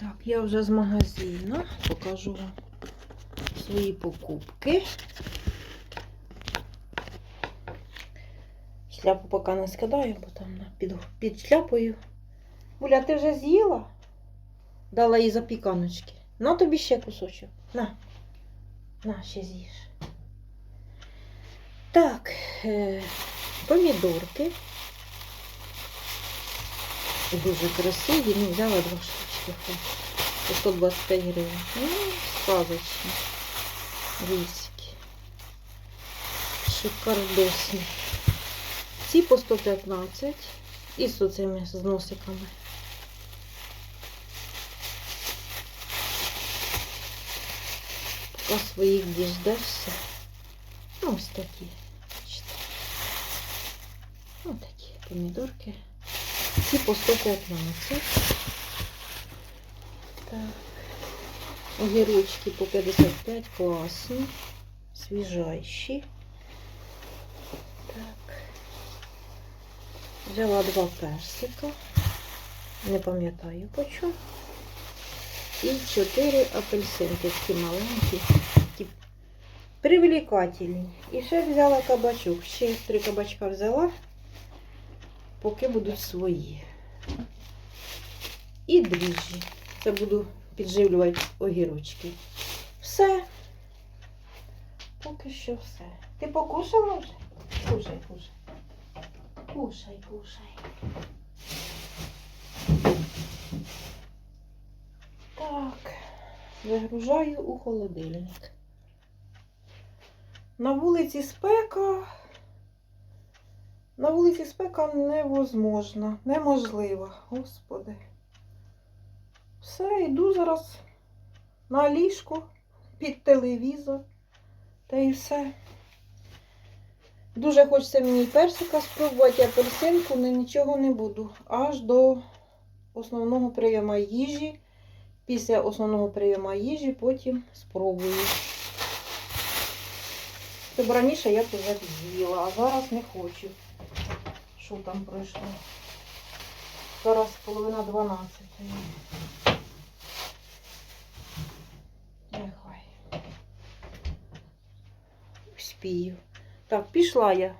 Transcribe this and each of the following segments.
Так, я вже з магазину покажу вам свої покупки. Шляпу поки не скидаю, бо там під, під шляпою. Буля, ти вже з'їла? Дала їй запіканочки. На тобі ще кусочок. На. На, ще з'їж. Так, е, помідорки. Дуже красиві, ну взяла два штучки. Хай. 125 гривень. Ну, сказочні. Різкі. Шикардосні. Ці по 115 і з оцими з носиками. Поки своїх діждешся. Ну, ось такі. Ось такі помідорки. Ці по 115. Так. Огірочки по 55 класні. Свіжайші. Так. Взяла два персика. Не пам'ятаю по. І чотири апельсинки такі маленькі, такі привлекательні. І ще взяла кабачок. Ще три кабачка взяла, поки будуть свої. І дріжджі. Це буду підживлювати огірочки. Все. Поки що все. Ти покушала вже? Кушай, кушай. Кушай, кушай. Так, вигружаю у холодильник. На вулиці спека. На вулиці спека невозможна, неможлива, господи. Все, йду зараз на ліжко під телевізор. Та і все. Дуже хочеться мені персика спробувати, апельсинку, але нічого не буду. Аж до основного прийому їжі. Після основного прийому їжі потім спробую. Щоб раніше я б вже з'їла, а зараз не хочу. Що там пройшло? Зараз половина 12. Спію. Так, пішла я.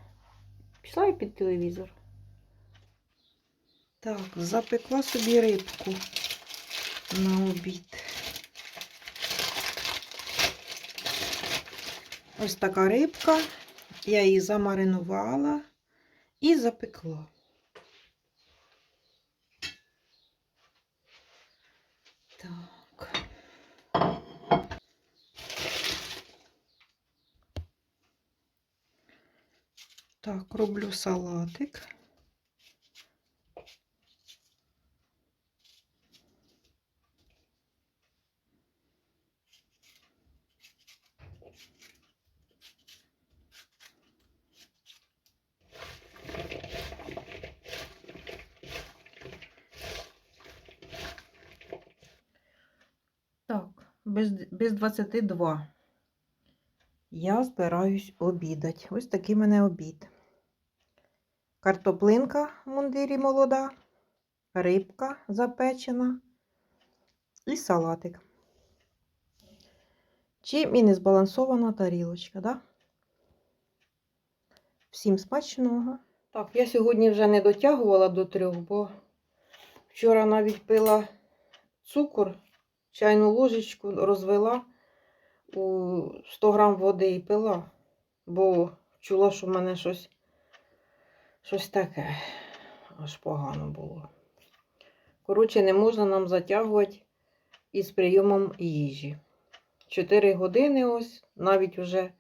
Пішла я під телевізор. Так, запекла собі рибку на обід. Ось така рибка. Я її замаринувала і запекла. Так. Так, роблю салатик. Так, без, без 22. Я збираюсь обідати. Ось такий мене обід. Картоплинка в мундирі молода, рибка запечена і салатик. Чим і не збалансована тарілочка, да? Всім смачного. Так, я сьогодні вже не дотягувала до трьох, бо вчора навіть пила цукор, чайну ложечку розвела у 100 грам води і пила, бо чула, що в мене щось, щось таке аж погано було. Коротше, не можна нам затягувати із прийомом їжі. 4 години ось, навіть вже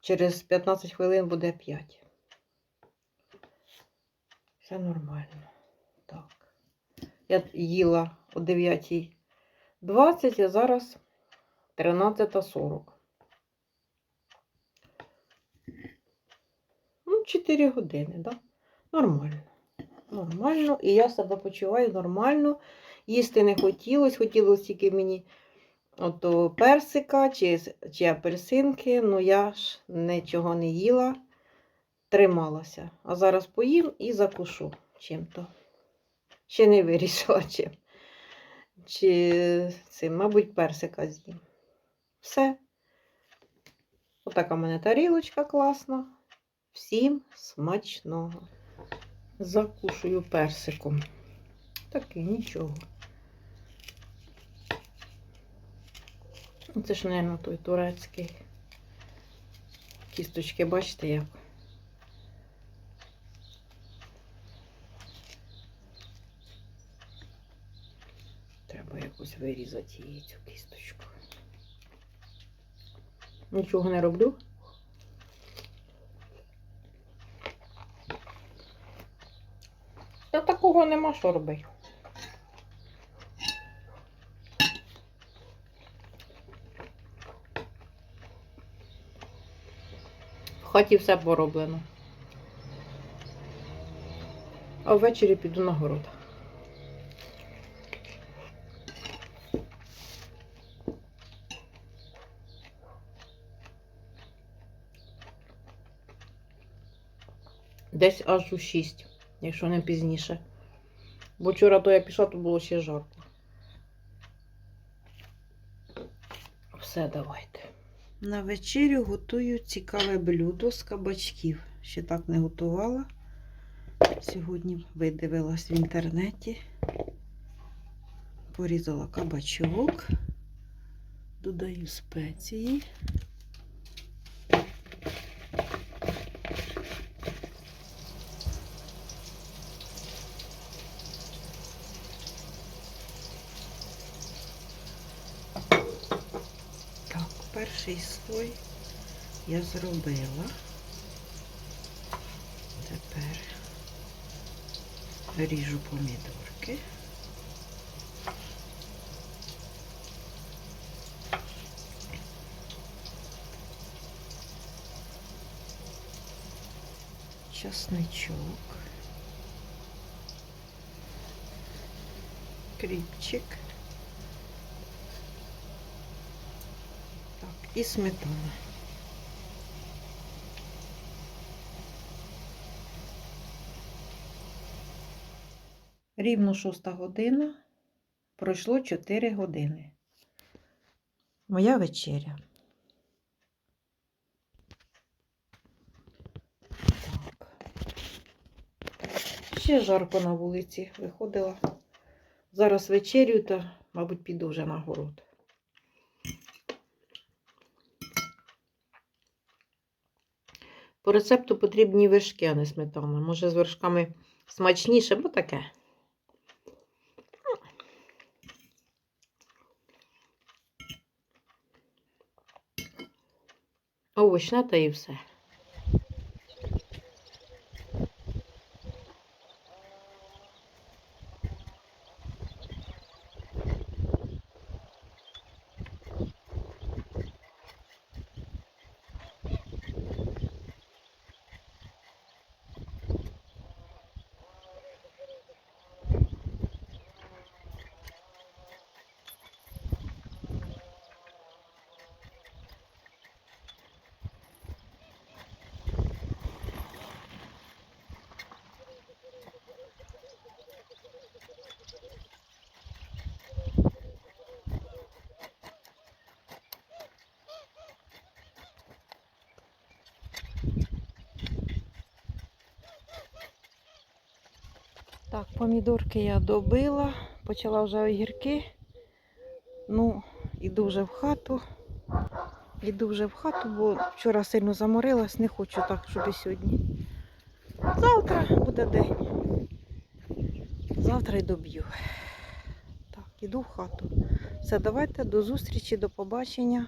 через 15 хвилин буде 5. Все нормально. Так. Я їла о 9.20, а зараз 13.40. Ну, 4 години? Да? Нормально. Нормально. І я себе почуваю нормально. Їсти не хотілося. Хотілося тільки мені ото персика чи, чи апельсинки. Ну я ж нічого не їла, трималася. А зараз поїм і закушу чим-то. Ще не вирішила чим. чи цим, мабуть, персика з'їм. Все. Отака в мене тарілочка класна. Всім смачного. Закушую персиком. Такий нічого. Це ж, мабуть, той турецький. Кісточки, бачите, як. Треба якось вирізати її цю кісточку. Нічого не роблю. Та такого нема що робити. В хаті все пороблено. А ввечері піду на город. Десь аж у 6, якщо не пізніше. Бо вчора то я пішла, то було ще жарко. Все, давайте. На вечерю готую цікаве блюдо з кабачків. Ще так не готувала. Сьогодні видивилась в інтернеті. Порізала кабачок, додаю спеції. Так, перший слой я зробила. Тепер ріжу помідорки. Часничок. Кріпчик. Так, і сметана. Рівно шоста година. Пройшло 4 години. Моя вечеря. Так. Ще жарко на вулиці виходила. Зараз вечерю та, мабуть, піду вже на город. По рецепту потрібні вершки, а не сметана. Може, з вершками смачніше, бо таке. Овочна та і все. Так, помідорки я добила, почала вже огірки. Ну, іду вже в хату. Іду вже в хату, бо вчора сильно заморилась, не хочу так, щоб і сьогодні. Завтра буде день. Завтра й доб'ю. Так, іду в хату. Все, давайте до зустрічі, до побачення.